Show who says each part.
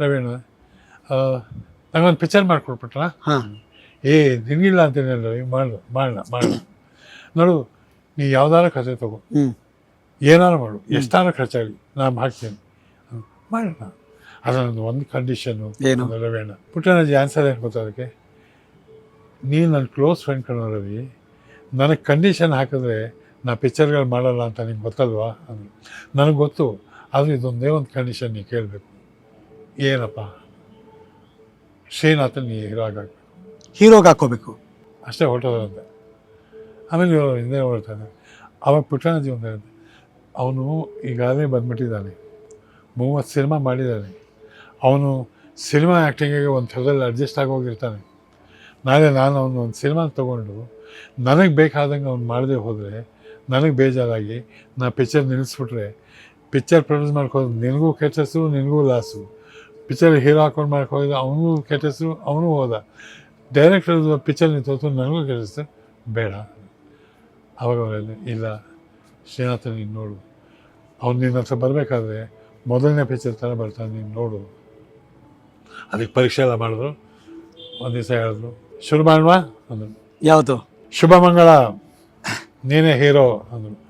Speaker 1: ಪ್ರವೀಣ್ ನಂಗೊಂದು ಪಿಕ್ಚರ್ ಮಾಡಿಕೊಡ್ಬಿಟ್ರ?
Speaker 2: ಹಾಂ.
Speaker 1: ಏ ನಿನಗಿಲ್ಲ ಹೇಳಿ ಮಾಡು ಮಾಡೋಣ ಮಾಡೋಣ ನೋಡು ನೀ ಯಾವ್ದಾರ ಕಥೆ ತಗೋ. ಏನಾರು ಮಾಡು ಎಷ್ಟಾರ ಖರ್ಚಾಗಲಿ ನಾನು ಹಾಕ್ತೀನಿ. ಮಾಡೋಣ ಅದೊಂದು ಒಂದು ಕಂಡೀಷನ್ನು? ರವೇಣ ಪುಟ್ಟಣಜಿ ಆನ್ಸರ್ ಏನು ಗೊತ್ತಾ ಅದಕ್ಕೆ? ನೀನು ನನ್ನ ಕ್ಲೋಸ್ ಫ್ರೆಂಡ್ ಕಣ ರವಿ ನನಗೆ ಕಂಡೀಷನ್ ಹಾಕಿದ್ರೆ ನಾ ಪಿಕ್ಚರ್ಗಳು ಮಾಡಲ್ಲ ಅಂತ ನಿಂಗೆ ಗೊತ್ತಲ್ವಾ? ಅಂದ್ರು ನನಗೆ ಗೊತ್ತು ಆದರೆ ಇದೊಂದೇ ಒಂದು ಕಂಡೀಷನ್ ನೀ ಕೇಳಬೇಕು. ಏನಪ್ಪ? ಶ್ರೀನಾಥನ್ ನೀ ಹೀರೋ ಆಗಬೇಕು.
Speaker 2: ಹೀರೋಗೆ ಹಾಕೋಬೇಕು
Speaker 1: ಅಷ್ಟೇ ಹೊರಟೋದಂತೆ. ಆಮೇಲೆ ಇವರು ಹಿಂದೆ ಹೊರಡ್ತಾನೆ. ಅವಾಗ ಪುಟ್ಟಣಜಿ ಜೀವನ ಅವನು ಈಗಾಗಲೇ ಬಂದ್ಬಿಟ್ಟಿದ್ದಾನೆ. ಮೂವತ್ತು ಸಿನಿಮಾ ಮಾಡಿದ್ದಾನೆ. ಅವನು ಸಿನಿಮಾ ಆ್ಯಕ್ಟಿಂಗಿಗೆ ಒಂದು ಥರದಲ್ಲಿ ಅಡ್ಜಸ್ಟ್ ಆಗೋಗಿರ್ತಾನೆ ನಾಳೆ ನಾನು ಅವನು ಒಂದು ಸಿನಿಮಾ ತೊಗೊಂಡು ನನಗೆ ಬೇಕಾದಂಗೆ ಅವ್ನು ಮಾಡದೆ ಹೋದರೆ ನನಗೆ ಬೇಜಾರಾಗಿ ನಾ ಪಿಕ್ಚರ್ ನಿಲ್ಲಿಸ್ಬಿಟ್ರೆ ಪಿಕ್ಚರ್ ಪ್ರೊಡ್ಯೂಸ್ ಮಾಡ್ಕೋದು ನಿನಗೂ ಕೆಟ್ಟ ಹೆಸರು ನಿನಗೂ ಲಾಸು. ಪಿಕ್ಚರ್ ಹೀರೋ ಹಾಕೊಂಡು ಮಾಡ್ಕೋದು ಅವನಿಗೂ ಕೆಟ್ಟ ಹೆಸರು ಅವನು ಹೋದ. ಡೈರೆಕ್ಟರ್ ಪಿಕ್ಚರ್ ನಿಂತು ನನಗೂ ಕೆಟ್ಟ ಹೆಸರು ಬೇಡ. ಅವಾಗ ಅವರಲ್ಲಿ ಇಲ್ಲ ಶ್ರೀನಾಥ ನೀನು ನೋಡು. ಅವ್ನು ನಿನ್ನ ಹತ್ರ ಬರಬೇಕಾದ್ರೆ ಮೊದಲನೇ ಪಿಚ್ಚರ್ ಥರ ಬರ್ತಾನೆ ನೀನು ನೋಡು. ಅದಕ್ಕೆ ಪರೀಕ್ಷೆ ಎಲ್ಲ ಮಾಡಿದ್ರು. ಒಂದು ದಿವಸ ಹೇಳಿದ್ರು ಶುರು ಮಾಡುವ ಅಂದರು.
Speaker 2: ಯಾವುದು?
Speaker 1: ಶುಭ ಮಂಗಳ ನೀನೇ ಹೀರೋ ಅಂದರು.